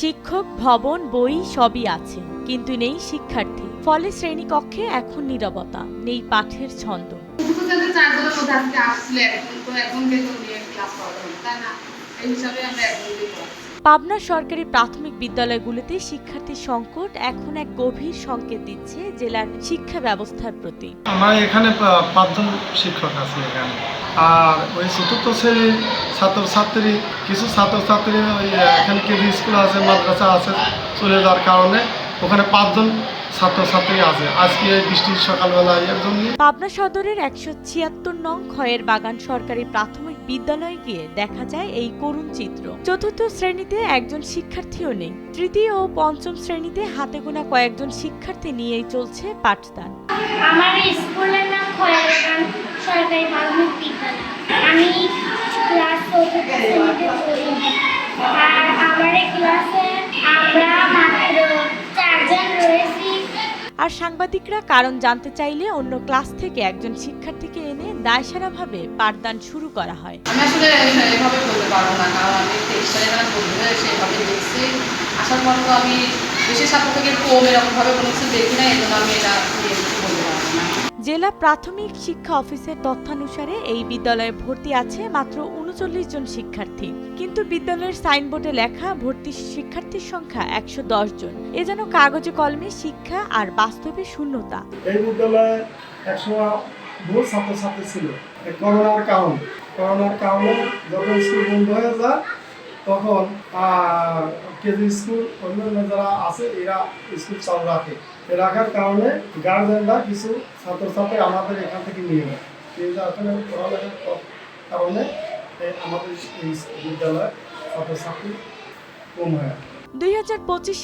শিক্ষক ভবন বই সবই আছে কিন্তু নেই শিক্ষার্থী। ফলে শ্রেণীকক্ষে এখন নীরবতা নেই পাঠের ছন্দ। পাবনা সরকারি প্রাথমিক বিদ্যালয়গুলিতে শিক্ষার্থীর সংকট এখন এক গভীর সংকেত দিচ্ছে জেলার শিক্ষা ব্যবস্থার প্রতি। আমার এখানে পাঁচজন শিক্ষক আছে এখানে। আর ওই চতুর্থ শ্রেণির ছাত্রছাত্রী কিছু ছাত্রছাত্রী ওই এখানে কেজি স্কুল আছে মাদ্রাসা আছে চলে যাওয়ার কারণে ওখানে পাঁচজন ছাত্রছাত্রী আছে। আজকে বৃষ্টির সকালবেলা এর জন্য পাবনা সদরের একশো ছিয়াত্তর নং খয়ের বাগান সরকারি প্রাথমিক বিদ্যালয়ে গিয়ে দেখা যায় এই করুণ চিত্র। চতুর্থ শ্রেণীতে একজন শিক্ষার্থীও নেই। তৃতীয় ও পঞ্চম শ্রেণীতে হাতে গোনা কয়েকজন শিক্ষার্থী নিয়েই চলছে পাঠদান। আমার স্কুলের নাম খয়ারগান আর সাংবাদিকরা কারণ জানতে চাইলে অন্য ক্লাস থেকে একজন শিক্ষার্থীকে এনে দায়সারাভাবে পাঠদান শুরু করা হয়। আমি আসলে এভাবে বলতে পারব না, কারণ আমি তেইশ সালে যখন ভর্তি হয়ে সেভাবে দেখছি। আসার পর তো আমি বেশি ছাত্র থেকে কম এরকমভাবে কোনো কিছু দেখি না এই জন্য আমি এটা বলতে পারব না। জেলা প্রাথমিক শিক্ষা অফিসের তথ্যানুসারে এই বিদ্যালয়ে ভর্তি আছে মাত্র উনচল্লিশ জন শিক্ষার্থী। কিন্তু বিদ্যালয়ের সাইনবোর্ডে লেখা ভর্তি শিক্ষার্থীর সংখ্যা একশো দশ জন। এ যেন কাগজে কলমে শিক্ষা আর বাস্তবে শূন্যতা। এই বিদ্যালয়ে একসময় বহু ছাত্রছাত্রী ছিল। করোনার কারণ। করোনার কারণে যখন স্কুল বন্ধ হয়ে যায়, তখন কেজি স্কুল অন্যান্য যারা আছে, এরা স্কুল চালু রাখে। রাখার কারণে গার্জেনরা কিছু ছাত্রছাত্রী আমাদের এখান থেকে নিয়ে নেয় নিয়ে যাওয়ার কারণে পড়ালেখার কারণে আমাদের এই বিদ্যালয়ে ছাত্রছাত্রী কম হয়ে। দুই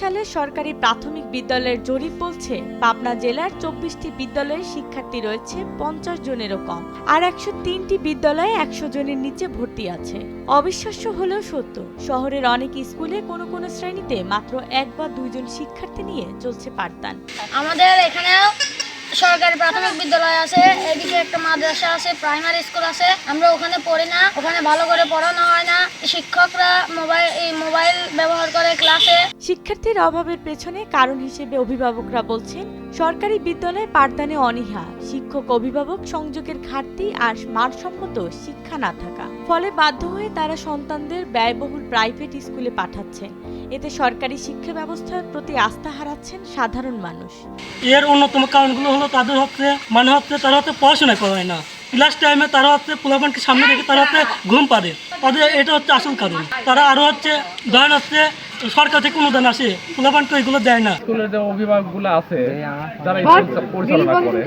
সালে সরকারি প্রাথমিক বিদ্যালয়ের জরিপ বলছে, পাবনা জেলার চব্বিশটি বিদ্যালয়ে শিক্ষার্থী রয়েছে পঞ্চাশ জনেরও কম, আর একশো তিনটি বিদ্যালয়ে একশো জনের নিচে ভর্তি আছে। অবিশ্বাস্য হলেও সত্য, শহরের অনেক স্কুলে কোনো কোনো শ্রেণীতে মাত্র এক বা দুইজন শিক্ষার্থী নিয়ে চলছে পাঠদান। আমাদের এখানে সরকারি প্রাথমিক বিদ্যালয় আছে, এদিকে একটা মাদ্রাসা আছে প্রাইমারি স্কুল আছে। আমরা ওখানে পড়ি না, ওখানে ভালো করে পড়ানো হয় না। শিক্ষকরা মোবাইল এই মোবাইল ব্যবহার করে ক্লাসে শিক্ষার্থীর অভাবের পেছনে কারণ হিসেবে অভিভাবকরা বলছেন সরকারি বিদ্যালয়ে পাঠদানে অনীহা, শিক্ষক, অভিভাবক সংযোগের ঘাটতি আর মানসম্মত শিক্ষা না থাকা। ফলে বাধ্য হয়ে তারা সন্তানদের ব্যয়বহুল প্রাইভেট স্কুলে পাঠাচ্ছেন। এতে সরকারি শিক্ষা ব্যবস্থার প্রতি আস্থা হারাচ্ছেন সাধারণ মানুষ। এর অন্যতম কারণগুলো হলো তাদের হচ্ছে মানে হচ্ছে তারা হচ্ছে পড়াশোনা করে না। ক্লাস টাইমে তারা হচ্ছে পোলাপানকে সামনে রেখে তারা হচ্ছে ঘুম পারে তাদের এটা হচ্ছে আসল কারণ। তারা আরও হচ্ছে, ধরেন হচ্ছে সরকার থেকে অনুদান আসে পোলাপানকে এগুলো দেয় না। স্কুলের যে অভিভাবকগুলো আছে যারা পরিচালনা করে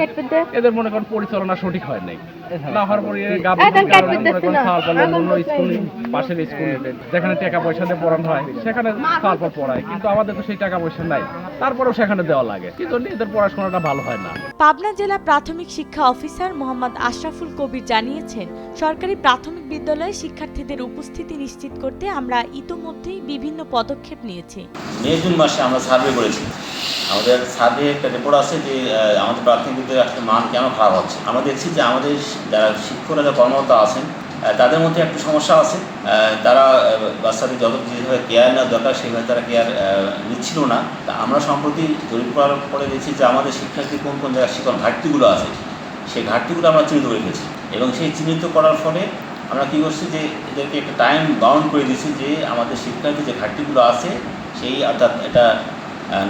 এদের মনে করেন পরিচালনা সঠিক হয় নাই। না হওয়ার পরে গাভীর করেন খাওয়ার পর অন্য স্কুল পাশের স্কুল যেখানে টাকা পয়সা দিয়ে পড়ানো হয় সেখানে খাওয়ার পর পড়ায়। কিন্তু আমাদের তো সেই টাকা পয়সা নাই। তারপরেও সেখানে দেওয়া লাগে। কিন্তু এদের পড়াশোনাটা ভালো হয় না। পাবনা জেলা প্রাথমিক শিক্ষা অফিসার মোহাম্মদ আশরাফুল কবির জানিয়েছেন সরকারি প্রাথমিক বিদ্যালয়ে শিক্ষার্থীদের উপস্থিতি নিশ্চিত করতে আমরা ইতোমধ্যেই বিভিন্ন পদক্ষেপ নিয়েছি। মে, জুন মাসে আমরা সার্ভে করেছি। আমাদের সার্ভে একটা রিপোর্ট আছে যে আমাদের বিদ্যালয়ের আসলে মান কেন খারাপ হচ্ছে? আমরা দেখছি যে আমাদের যারা শিক্ষকরা, যারা কর্মরত আছেন তাদের মধ্যে একটা সমস্যা আছে। তারা বাচ্চাদের যত যেভাবে কেয়ার নেওয়া দরকার সেইভাবে তারা কেয়ার নিচ্ছিল না। তা আমরা সম্প্রতি জরিপ করার পরে দেখছি যে আমাদের শিক্ষার্থী কোন কোন জায়গায় শিক্ষণ ঘাটতিগুলো আছে, সেই ঘাটতিগুলো আমরা চিহ্নিত করে ফেলছি। এবং সেই চিহ্নিত করার ফলে আমরা কী করছি যে এদেরকে একটা টাইম বাউন্ড করে দিচ্ছি যে আমাদের শিক্ষার্থী যে ঘাটতিগুলো আছে, সেই অর্থাৎ এটা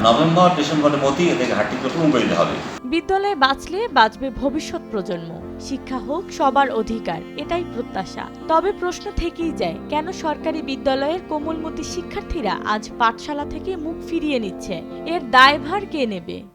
নভেম্বর, ডিসেম্বরের মধ্যেই এদের ঘাটতিগুলো পূরণ করে হবে। বিদ্যালয়ে বাঁচলে বাঁচবে ভবিষ্যৎ প্রজন্ম। শিক্ষা হোক, সবার অধিকার, এটাই প্রত্যাশা। তবে প্রশ্ন থেকেই যায়, কেন সরকারি বিদ্যালয়ের কোমলমতি শিক্ষার্থীরা আজ পাঠশালা থেকে মুখ ফিরিয়ে নিচ্ছে? এর দায়ভার কে নেবে?